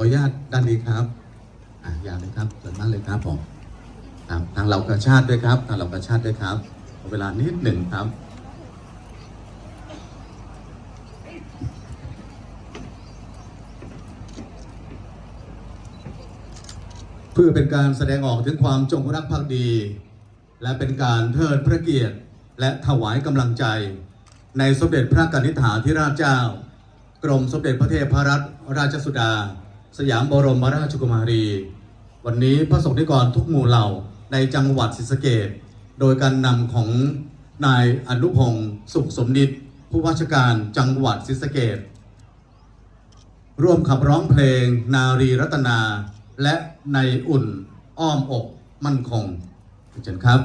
ออนุญาตด้านนี้ครับอะอยากเลยครับเกิดมากเลยครับผมครับทางเรากระชาติด้วยครับ ทางเรากระชาติด้วยครับขอเวลานิดหนึ่งครับเพื่อเป็นการแสดงออกถึงความจงรักภักดี และเป็นการเทิดพระเกียรติ และถวายกำลังใจ ในสมเด็จพระกนิษฐาธิราชเจ้า กรมสมเด็จพระเทพรัตนราชสุดา สยามบรมราชกุมารี วันนี้พระสงฆ์นิกรทุกหมู่เหล่าในจังหวัดศรีสะเกษโดยการนำของนายอนุพงศ์สุขสมนิตผู้ว่าราชการจังหวัดศรีสะเกษร่วมขับร้องเพลง นารีรัตนา และในอุ่นอ้อมอกมั่นคงเชิญครับ